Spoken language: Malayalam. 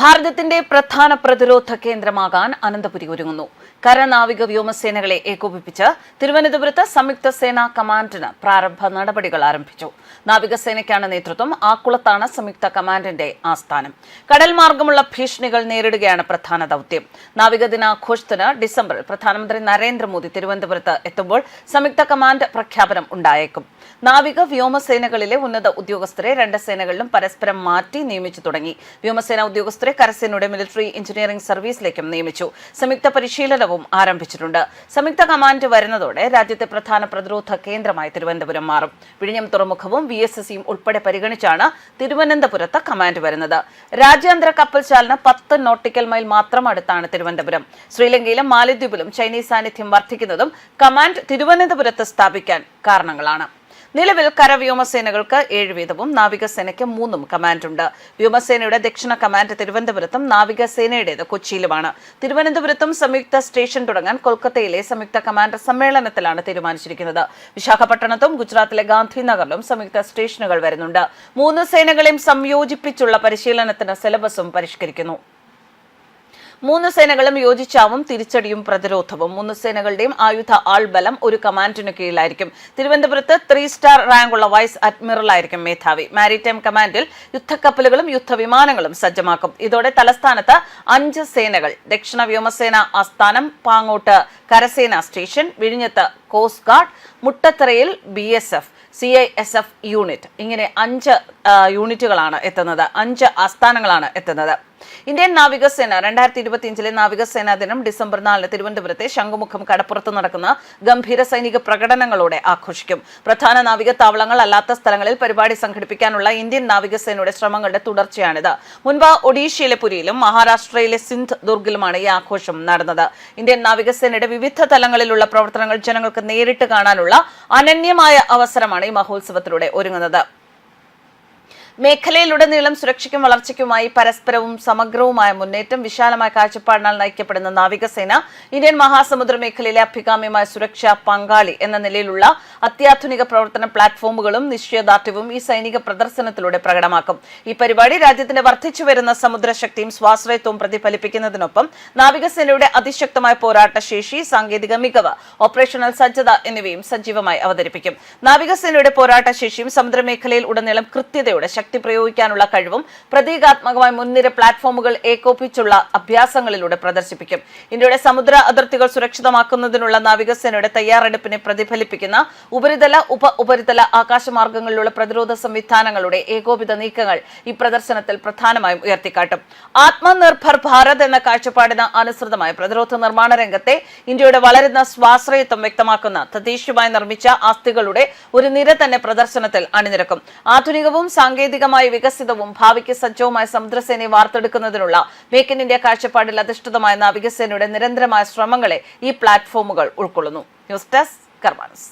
ഭാരതത്തിന്റെ പ്രധാന പ്രതിരോധ കേന്ദ്രമാകാൻ അനന്തപുരി ഒരുങ്ങുന്നു. കരനാവിക വ്യോമസേനകളെ ഏകോപിപ്പിച്ച് തിരുവനന്തപുരത്ത് സംയുക്ത സേനാ കമാൻഡിന് പ്രാരംഭ നടപടികൾ ആരംഭിച്ചു. നാവികസേനയ്ക്കാണ് നേതൃത്വം ആക്കുളത്താണ് സംയുക്ത കമാൻഡിന്റെ ആസ്ഥാനം. കടൽ മാർഗമുള്ള ഭീഷണികൾ നേരിടുകയാണ് പ്രധാന ദൌത്യം. നാവിക ദിനാഘോഷത്തിന് ഡിസംബറിൽ പ്രധാനമന്ത്രി നരേന്ദ്രമോദി തിരുവനന്തപുരത്ത് എത്തുമ്പോൾ സംയുക്ത കമാൻഡ് പ്രഖ്യാപനം ഉണ്ടായേക്കും. നാവിക വ്യോമസേനകളിലെ ഉന്നത ഉദ്യോഗസ്ഥരെ രണ്ട് സേനകളിലും പരസ്പരം മാറ്റി നിയമിച്ചു തുടങ്ങി. വ്യോമസേന ഉദ്യോഗസ്ഥരെ കരസേനയുടെ മിലിറ്ററി എഞ്ചിനീയറിംഗ് സർവീസിലേക്കും നിയമിച്ചു. സംയുക്ത പരിശീലനവും ആരംഭിച്ചിട്ടുണ്ട്. സംയുക്ത കമാൻഡ് വരുന്നതോടെ രാജ്യത്തെ പ്രധാന പ്രതിരോധ കേന്ദ്രമായി തിരുവനന്തപുരം മാറും. വിഴിഞ്ഞം തുറമുഖവും വി എസ് എസ് ഉൾപ്പെടെ പരിഗണിച്ചാണ് തിരുവനന്തപുരത്ത് കമാൻഡ് വരുന്നത്. രാജ്യാന്തര കപ്പൽ ചാലിന് പത്ത് നോട്ടിക്കൽ മൈൽ മാത്രം അടുത്താണ് തിരുവനന്തപുരം. ശ്രീലങ്കയിലും മാലദ്വീപിലും ചൈനീസ് സാന്നിധ്യം വർദ്ധിക്കുന്നതും കമാൻഡ് തിരുവനന്തപുരത്ത് സ്ഥാപിക്കാൻ കാരണങ്ങളാണ്. നിലവിൽ കര കരവ്യോമസേനകൾക്ക് ഏഴ് വീതവും നാവികസേനയ്ക്ക് മൂന്നും കമാൻഡുണ്ട്. വ്യോമസേനയുടെ ദക്ഷിണ കമാൻഡ് തിരുവനന്തപുരത്തും നാവികസേനയുടേത് കൊച്ചിയിലുമാണ്. തിരുവനന്തപുരത്തും സംയുക്ത സ്റ്റേഷൻ തുടങ്ങാൻ കൊൽക്കത്തയിലെ സംയുക്ത കമാൻഡർ സമ്മേളനത്തിലാണ് തീരുമാനിച്ചിരിക്കുന്നത്. വിശാഖപട്ടണത്തും ഗുജറാത്തിലെ ഗാന്ധിനഗറിലും സംയുക്ത സ്റ്റേഷനുകൾ വരുന്നുണ്ട്. മൂന്ന് സേനകളെയും സംയോജിപ്പിച്ചുള്ള പരിശീലനത്തിന് സിലബസും പരിഷ്കരിക്കുന്നു. മൂന്ന് സേനകളും യോജിച്ചാവും തിരിച്ചടിയും പ്രതിരോധവും. മൂന്ന് സേനകളുടെയും ആയുധ ആൾബലം ഒരു കമാൻഡിനു കീഴിലായിരിക്കും. തിരുവനന്തപുരത്ത് ത്രീ സ്റ്റാർ റാങ്കുള്ള വൈസ് അഡ്മിറൽ ആയിരിക്കും മേധാവി. മാരിടൈം കമാൻഡിൽ യുദ്ധക്കപ്പലുകളും യുദ്ധവിമാനങ്ങളും സജ്ജമാക്കും. ഇതോടെ തലസ്ഥാനത്ത് അഞ്ച് സേനകൾ. ദക്ഷിണ വ്യോമസേന ആസ്ഥാനം പാങ്ങോട്ട് കരസേന സ്റ്റേഷൻ വിഴിഞ്ഞത്ത് coast guard മുട്ടത്തറയിൽ B S F C I S F unit ഇങ്ങനെ അഞ്ച് യൂണിറ്റുകളാണ് എത്തുന്നത്. അഞ്ച് ആസ്ഥാനങ്ങളാണ് എത്തുന്നത്. ഇന്ത്യൻ നാവികസേന രണ്ടായിരത്തി ഇരുപത്തിയഞ്ചിലെ നാവികസേനാ ദിനം ഡിസംബർ നാലിന് തിരുവനന്തപുരത്തെ ശംഖുമുഖം കടപ്പുറത്ത് നടക്കുന്ന ഗംഭീര സൈനിക പ്രകടനങ്ങളോടെ ആഘോഷിക്കും. പ്രധാന നാവിക താവളങ്ങൾ അല്ലാത്ത സ്ഥലങ്ങളിൽ പരിപാടി സംഘടിപ്പിക്കാനുള്ള ഇന്ത്യൻ നാവികസേനയുടെ ശ്രമങ്ങളുടെ തുടർച്ചയാണിത്. മുൻപ് ഒഡീഷയിലെ പുരിയിലും മഹാരാഷ്ട്രയിലെ സിന്ധ് ദുർഗിലുമാണ് ഈ ആഘോഷം നടന്നത്. ഇന്ത്യൻ നാവികസേനയുടെ വിവിധ തലങ്ങളിലുള്ള പ്രവർത്തനങ്ങൾ ജനങ്ങൾക്ക് നേരിട്ട് കാണാനുള്ള അനന്യമായ അവസരമാണ് ഈ മഹോത്സവത്തിലൂടെ ഒരുങ്ങുന്നത്. മേഖലയിലുടനീളം സുരക്ഷയ്ക്കും വളർച്ചയ്ക്കുമായി പരസ്പരവും സമഗ്രവുമായ മുന്നേറ്റം വിശാലമായ കാഴ്ചപ്പാടിനാൽ നയിക്കപ്പെടുന്ന നാവികസേന ഇന്ത്യൻ മഹാസമുദ്ര മേഖലയിലെ അഭികാമ്യമായ സുരക്ഷാ പങ്കാളി എന്ന നിലയിലുള്ള അത്യാധുനിക പ്രവർത്തന പ്ലാറ്റ്ഫോമുകളും നിശ്ചയദാർഢ്യവും ഈ സൈനിക പ്രദർശനത്തിലൂടെ പ്രകടമാക്കും. ഈ പരിപാടി രാജ്യത്തിന്റെ വർദ്ധിച്ചു വരുന്ന സമുദ്രശക്തിയും സ്വാശ്രയത്വവും പ്രതിഫലിപ്പിക്കുന്നതിനൊപ്പം നാവികസേനയുടെ അതിശക്തമായ പോരാട്ട ശേഷി സാങ്കേതിക മികവ് ഓപ്പറേഷണൽ സജ്ജത എന്നിവയും സജീവമായി അവതരിപ്പിക്കും. നാവികസേനയുടെ പോരാട്ട ശേഷിയും സമുദ്രമേഖലയിൽ ഉടനീളം കൃത്യതയുടെ ശക്തി പ്രയോഗിക്കാനുള്ള കഴിവും പ്രതീകാത്മകമായ മുൻനിര പ്ലാറ്റ്ഫോമുകൾ ഏകോപിച്ചുള്ള അഭ്യാസങ്ങളിലൂടെ പ്രദർശിപ്പിക്കും. ഇന്ത്യയുടെ സമുദ്ര അതിർത്തികൾ സുരക്ഷിതമാക്കുന്നതിനുള്ള നാവികസേനയുടെ തയ്യാറെടുപ്പിനെ പ്രതിഫലിപ്പിക്കുന്ന ഉപരിതല ഉപ ഉപരിതല ആകാശമാർഗങ്ങളിലുള്ള പ്രതിരോധ സംവിധാനങ്ങളുടെ ഏകോപിത നീക്കങ്ങൾ ഈ പ്രദർശനത്തിൽ പ്രധാനമായും ഉയർത്തിക്കാട്ടും. ആത്മനിർഭർ ഭാരത് എന്ന കാഴ്ചപ്പാടിന് അനുസൃതമായ പ്രതിരോധ നിർമ്മാണ രംഗത്തെ ഇന്ത്യയുടെ വളരുന്ന സ്വാശ്രയത്വം വ്യക്തമാക്കുന്ന തദ്ദേശീയമായി നിർമ്മിച്ച ആസ്തികളുടെ ഒരു നിര തന്നെ പ്രദർശനത്തിൽ അണിനിരക്കും. ആധുനികവും സാങ്കേതികമായി വികസിതവും ഭാവിക്ക് സജ്ജവുമായ സമുദ്രസേനയെ വാർത്തെടുക്കുന്നതിനുള്ള മേക്ക് ഇൻ ഇന്ത്യ കാഴ്ചപ്പാടിൽ അധിഷ്ഠിതമായ നാവികസേനയുടെ നിരന്തരമായ ശ്രമങ്ങളെ ഈ പ്ലാറ്റ്ഫോമുകൾ ഉൾക്കൊള്ളുന്നു. News desk കർമാനസ്